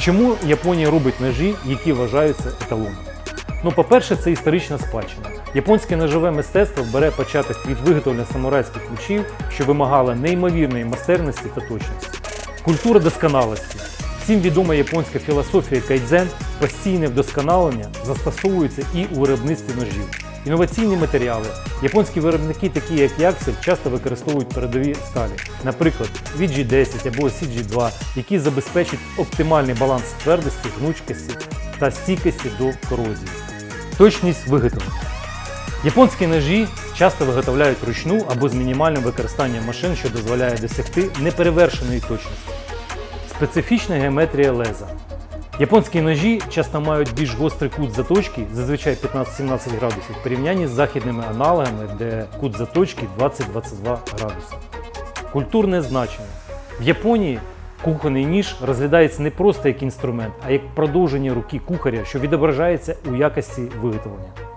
Чому Японія робить ножі, які вважаються еталоном? Ну, по-перше, це історична спадщина. Японське ножове мистецтво бере початок від виготовлення самурайських ключів, що вимагало неймовірної майстерності та точності. Культура досконалості. Всім відома японська філософія кайдзен, постійне вдосконалення застосовується і у виробництві ножів. Інноваційні матеріали. Японські виробники, такі як Яксель, часто використовують передові сталі, наприклад, VG10 або CG2, які забезпечують оптимальний баланс твердості, гнучкості та стійкості до корозії. Точність виготовлення. Японські ножі часто виготовляють вручну або з мінімальним використанням машин, що дозволяє досягти неперевершеної точності. Специфічна геометрія леза. Японські ножі часто мають більш гострий кут заточки, зазвичай 15-17 градусів, в порівнянні з західними аналогами, де кут заточки 20-22 градуси. Культурне значення. В Японії кухонний ніж розглядається не просто як інструмент, а як продовження руки кухаря, що відображається у якості виготовлення.